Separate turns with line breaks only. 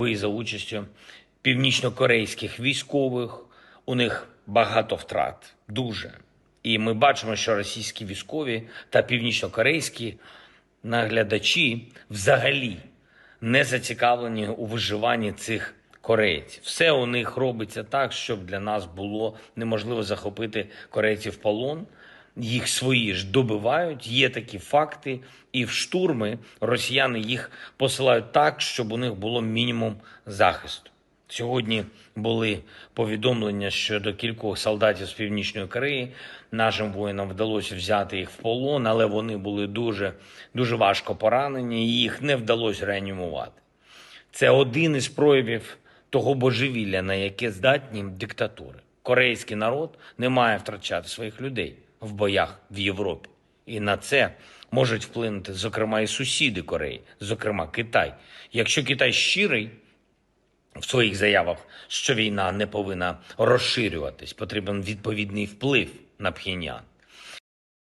бої за участю північнокорейських військових. У них багато втрат, дуже. І ми бачимо, що російські військові та північнокорейські наглядачі взагалі не зацікавлені у виживанні цих корейців. Все у них робиться так, щоб для нас було неможливо захопити корейців в полон. Їх свої ж добивають, є такі факти, і в штурми росіяни їх посилають так, щоб у них було мінімум захисту. Сьогодні були повідомлення щодо кількох солдатів з північної Кореї. Нашим воїнам вдалося взяти їх в полон, але вони були дуже дуже важко поранені, і їх не вдалося реанімувати. Це один із проявів того божевілля, на яке здатні диктатури. Корейський народ не має втрачати своїх людей в боях в Європі. І на це можуть вплинути, зокрема, і сусіди Кореї, зокрема Китай. Якщо Китай щирий в своїх заявах, що війна не повинна розширюватись, потрібен відповідний вплив на Пхеньян.